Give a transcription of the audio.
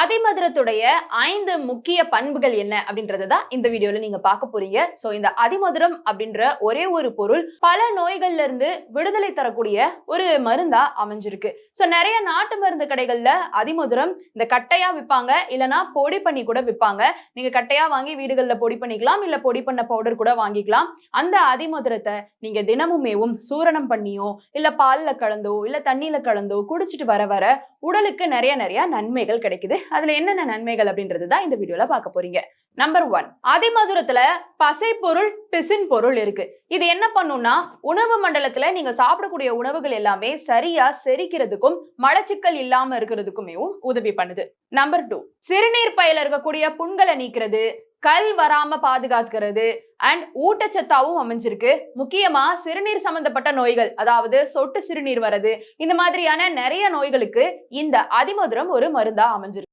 அதிமதுரத்துடைய ஐந்து முக்கிய பண்புகள் என்ன அப்படின்றத தான் இந்த வீடியோல நீங்க பார்க்க போறீங்க. ஸோ இந்த அதிமதுரம் அப்படின்ற ஒரே ஒரு பொருள் பல நோய்கள்ல இருந்து விடுதலை தரக்கூடிய ஒரு மருந்தா அமைஞ்சிருக்கு. ஸோ நிறைய நாட்டு மருந்து கடைகள்ல அதிமதுரம் இந்த கட்டையா விற்பாங்க இல்லைன்னா பொடி பண்ணி கூட விற்பாங்க நீங்க கட்டையா வாங்கி வீடுகளில் பொடி பண்ணிக்கலாம் இல்ல பொடி பண்ண பவுடர் கூட வாங்கிக்கலாம். அந்த அதிமதுரத்தை நீங்க தினமுமேவும் சூரணம் பண்ணியோ இல்ல பால்ல கலந்தோ இல்ல தண்ணியில கலந்தோ குடிச்சிட்டு வர வர உடலுக்கு நிறைய நிறைய நன்மைகள் கிடைக்குது. அதுல என்னென்ன நன்மைகள் அப்படின்றது தான் இந்த வீடியோல பார்க்க போறீங்க. நம்பர் ஒன் அதிமதுரத்துல பசை பொருள் பிசின் பொருள் இருக்கு. இது என்ன பண்ணும்னா உணவு மண்டலத்துல நீங்க சாப்பிடக்கூடிய உணவுகள் எல்லாமே சரியா செரிக்கிறதுக்கும் மலச்சிக்கல் இல்லாம இருக்கிறதுக்குமேவும் உதவி பண்ணுது. நம்பர் டூ சிறுநீர் பையில இருக்கக்கூடிய புண்களை நீக்கிறது கல் வராம பாதுகாக்கிறது. அண்ட் ஊட்டச்சத்தாவும் அமைஞ்சிருக்கு. முக்கியமா சிறுநீர் சம்பந்தப்பட்ட நோய்கள் அதாவது சொட்டு சிறுநீர் வரது இந்த மாதிரியான நிறைய நோய்களுக்கு இந்த அதிமதுரம் ஒரு மருந்தா அமைஞ்சிருக்கு.